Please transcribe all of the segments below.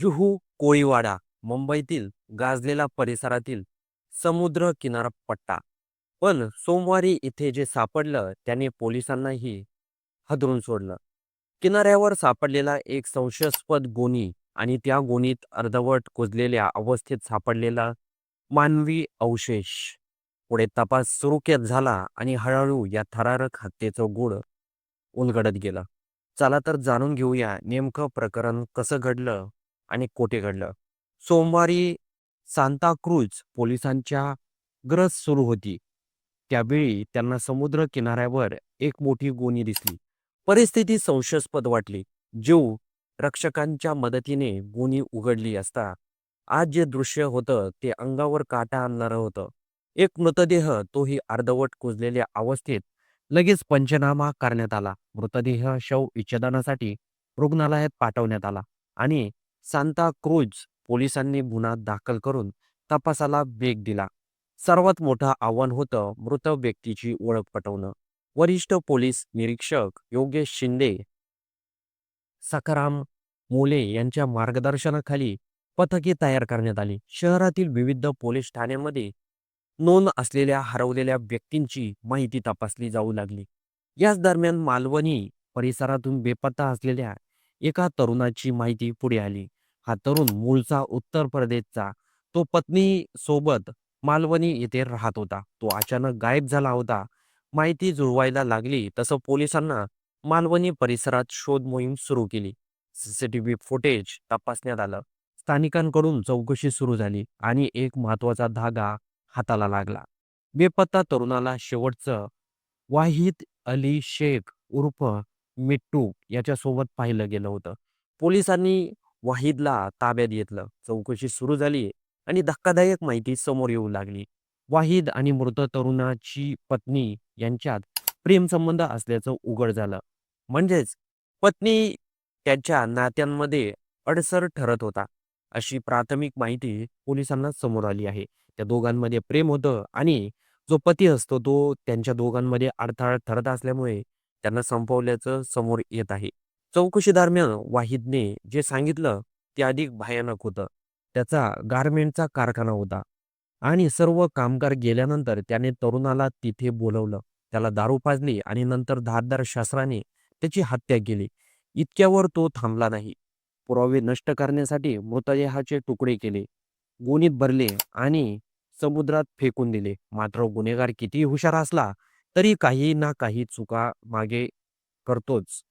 जुहू कोळीवाडा मुंबईतील गाजलेला परिसरातील समुद्र किनारपट्टा पण सोमवारी इथे जे सापडलं त्याने पोलिसांनाही हदरून सोडलं. किनाऱ्यावर सापडलेला एक संशयास्पद गोणी आणि त्या गोणीत अर्धवट कुजलेल्या अवस्थेत सापडलेला मानवी अवशेष. पुढे तपास सुरू केत झाला आणि हळूहळू या थरारक हत्येचं गूढ उलगडत गेलं. चला तर जाणून घेऊया नेमकं प्रकरण कसं घडलं आणि कोठे घडलं? सोमवारी सांताक्रूज पोलिसांच्या गरज सुरू होती. त्यावेळी त्यांना समुद्र किनाऱ्यावर एक मोठी गोणी दिसली. परिस्थिती संशयास्पद वाटली. जीव रक्षकांच्या मदतीने गोणी उघडली असता आज जे दृश्य होतं ते अंगावर काटा आणणारं होतं. एक मृतदेह तोही अर्धवट कुजलेल्या अवस्थेत लगेच पंचनामा करण्यात आला. मृतदेह शव विच्छेदनासाठी रुग्णालयात पाठवण्यात आला आणि सांता क्रूज पोलिसांनी गुन्हा दाखल करून तपासाला वेग दिला. सर्वात मोठं आव्हान होतं मृत व्यक्तीची ओळख पटवणं. वरिष्ठ पोलीस निरीक्षक योगेश शिंदे सखाराम मोले यांच्या मार्गदर्शनाखाली पथके तयार करण्यात आली. शहरातील विविध पोलीस ठाण्यांमध्ये नोंद असलेल्या हरवलेल्या व्यक्तींची माहिती तपासली जाऊ लागली. याच दरम्यान मालवणी परिसरातून बेपत्ता असलेल्या एका तरुणाची माहिती पुढे आली. हा तरुण मूळचा उत्तर प्रदेशचा. तो पत्नी सोबत मालवणी येथे राहत होता. तो अचानक गायब झाला होता. माहिती जुळवायला लागली तसं पोलिसांना मालवणी परिसरात शोध मोहीम सुरू केली. सीसीटीव्ही फुटेज तपासण्यात आलं. स्थानिकांकडून चौकशी सुरू झाली आणि एक महत्त्वाचा धागा हाताला लागला. बेपत्ता तरुणाला शेवटचं वाहिद अली शेख उर्फ मिट्टू याच्यासोबत पाहिलं गेलं होतं. पोलिसांनी वाहिदला ताब्यात घेतलं. चौकशी सुरू झाली आणि धक्कादायक माहिती समोर येऊ लागली. वाहिद आणि मृत तरुणाची पत्नी यांच्यात प्रेमसंबंध असल्याचं उघड झालं. म्हणजेच पत्नी त्याच्या नात्यांमध्ये अडसर ठरत होता. अशी प्राथमिक माहिती पोलिसांना समोर आली आहे. त्या दोघांमध्ये प्रेम होतं आणि जो पती असतो तो त्यांच्या दोघांमध्ये अडथळा ठरत असल्यामुळे त्यांना संपवल्याचं समोर येत आहे. चौकशी दरम्यान वाहिदने जे सांगितलं ते अधिक भयानक होतं. त्याचा गारमेंटचा कारखाना होता आणि सर्व कामगार गेल्यानंतर त्याने तरुणाला तिथे बोलवलं. त्याला दारू पाजली आणि नंतर धारदार शस्त्राने त्याची हत्या केली. इतक्यावर तो थांबला नाही. पुरावे नष्ट करण्यासाठी मृतदेहाचे तुकडे केले. गोणीत भरले आणि समुद्रात फेकून दिले. मात्र गुन्हेगार किती हुशार असला तरी काही ना काही चुका मागे करतोच.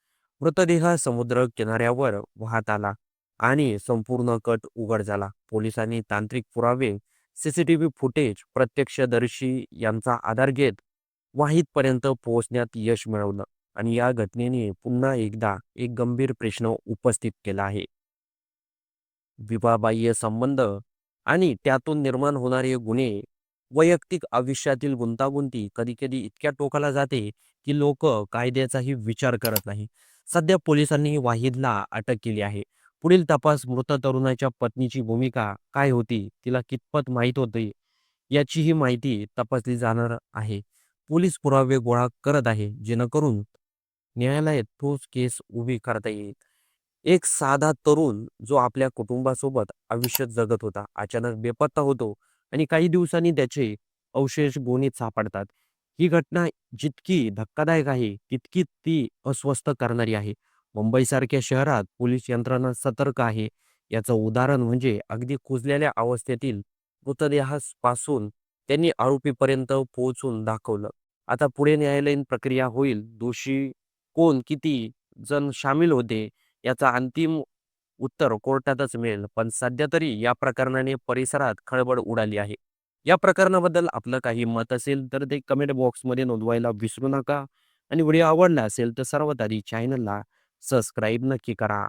मृतदेह समुद्र किनाऱ्यावर वाहत आला आणि संपूर्ण कट उघड झाला. पोलिसांनी तांत्रिक पुरावे सीसीटीव्ही फुटेज प्रत्यक्षदर्शी यांचा आधार घेत वाहितपर्यंत पोहोचण्यात यश मिळवलं आणि या घटनेने पुन्हा एकदा एक गंभीर प्रश्न उपस्थित केला आहे. विवाहबाह्य संबंध आणि त्यातून निर्माण होणारे गुन्हे वैयक्तिक आयुष्यातील गुंतागुंती कधी कधी इतक्या टोकाला जाते की लोक कायद्याचाही विचार करत नाही. सध्या पोलिसांनी वाहिदला अटक केली आहे. पुढील तपास मृत तरुणाच्या पत्नीची भूमिका काय होती तिला कितपत माहीत होती याचीही माहिती तपासली जाणार आहे. पोलीस पुरावे गोळा करत आहे जेणेकरून न्यायालयात ठोस केस उभी करता येईल. एक साधा तरुण जो आपल्या कुटुंबासोबत आयुष्य जगत होता अचानक बेपत्ता होतो आणि काही दिवसांनी त्याचे अवशेष गोणीत सापडतात. ही घटना जितकी धक्कादायक आहे तितकी ती अस्वस्थ करणारी आहे. मुंबईसारख्या शहरात पोलीस यंत्रणा सतर्क आहे. याचं उदाहरण म्हणजे अगदी कुजलेल्या अवस्थेतील मृतदेहापासून त्यांनी आरोपीपर्यंत पोहोचून दाखवलं. आता पुढे न्यायालयीन प्रक्रिया होईल. दोषी कोण? किती जण सामील होते? याचा अंतिम उत्तर कोर्टातच मिळेल. पण सध्या तरी या प्रकरणाने परिसरात खळबळ उडाली आहे. या प्रकरणाबद्दल आपलं काही मत असेल तर ते कमेंट बॉक्समध्ये नोंदवायला विसरू नका. आणि व्हिडिओ आवडला असेल तर सर्वात आधी चॅनलला सबस्क्राईब नक्की करा.